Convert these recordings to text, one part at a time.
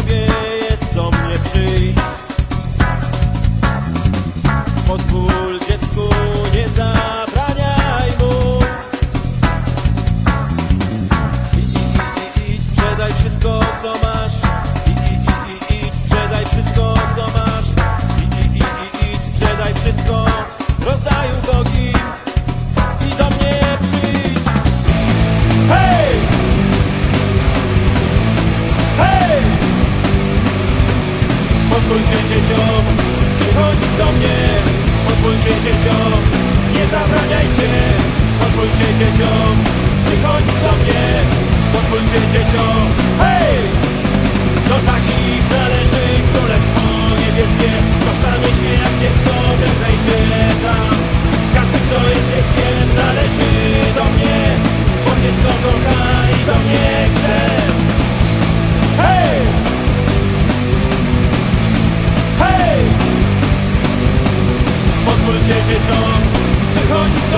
again. się dzieciom, przychodzisz do mnie. Pozwól się dzieciom, nie zabraniaj się. Pozwól się dzieciom, przychodzisz do mnie. Pozwól się dzieciom, hej!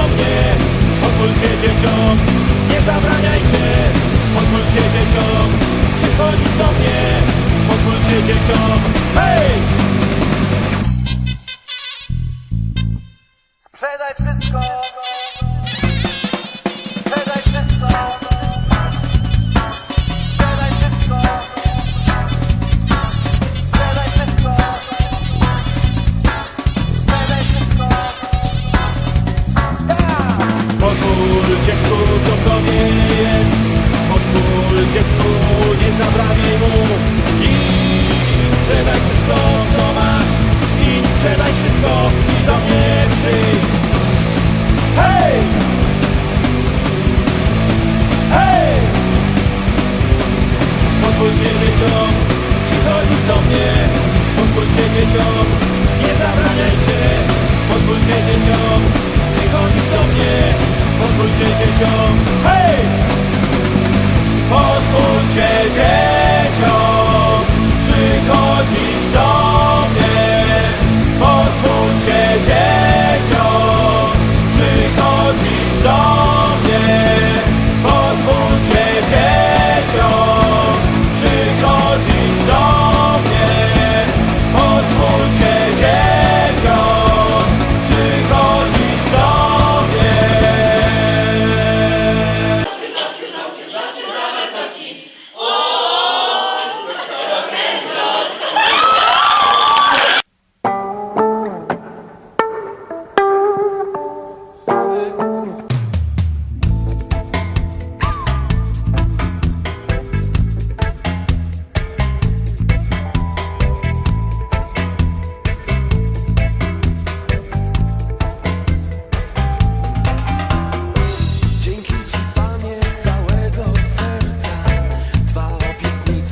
mnie Pozwólcie dzieciom, nie zabraniajcie. Pozwólcie dzieciom, przychodzić do mnie. Pozwólcie dzieciom, hej!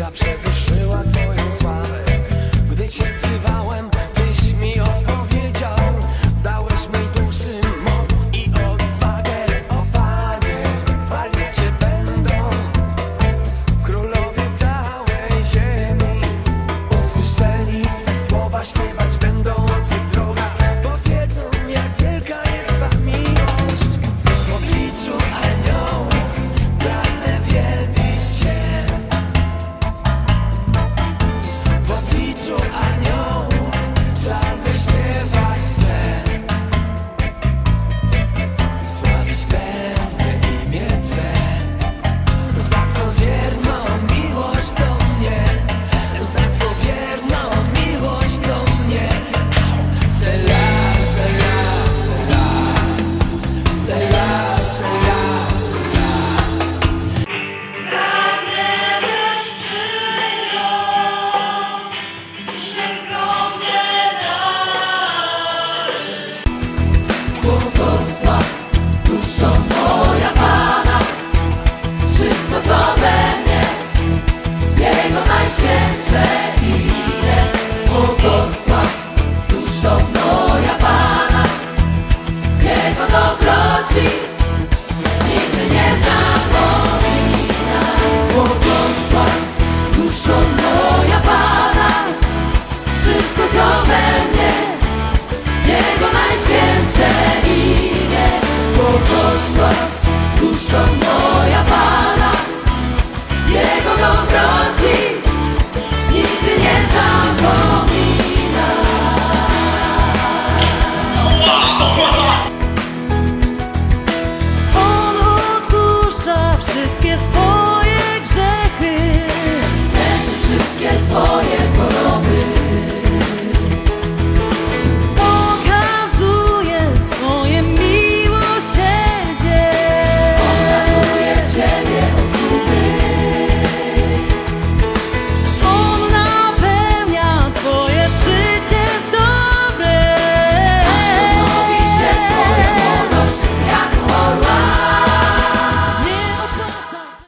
zawsze wy...